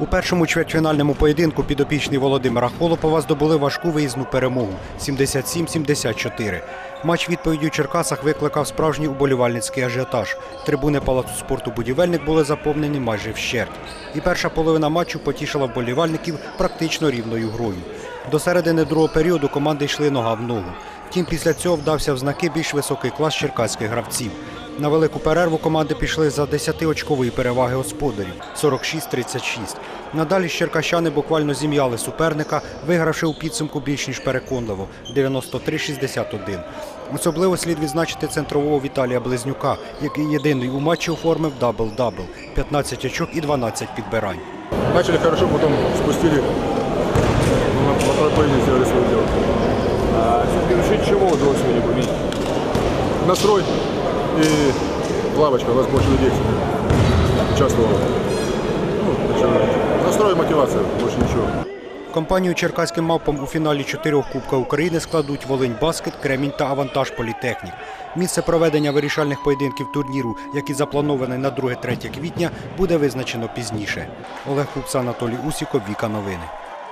У першому чвертьфінальному поєдинку підопічні Володимира Холопова здобули важку виїзну перемогу 77-74. Матч відповіді у Черкасах викликав справжній уболівальницький ажіотаж. Трибуни палацу спорту будівельник були заповнені майже вщерть. І перша половина матчу потішила вболівальників практично рівною грою. До середини другого періоду команди йшли нога в ногу. Втім, після цього вдався в знаки більш високий клас черкаських гравців. На велику перерву команди пішли за 10-очкової переваги господарів 46-36. Надалі черкащани буквально зім'яли суперника, вигравши у підсумку більш ніж переконливо 93-61. Особливо слід відзначити центрового Віталія Близнюка, який єдиний у матчі оформив дабл-дабл 15 очок і 12 підбирань. Начали хорошо, потом спустили. Ну, второй половине сделали свое дело. А все-таки за счет? Настрой и лавочка. У нас больше людей участвовало. Ну, настрой мотивация, больше ничего. Компанію черкаським мавпам у фіналі чотирьох Кубка України складуть Волинь Баскет, Кремінь та Авантаж Політехнік. Місце проведення вирішальних поєдинків турніру, який запланований на 2-3 квітня, буде визначено пізніше. Олег Купца, Анатолій Усіков, Віка Новини.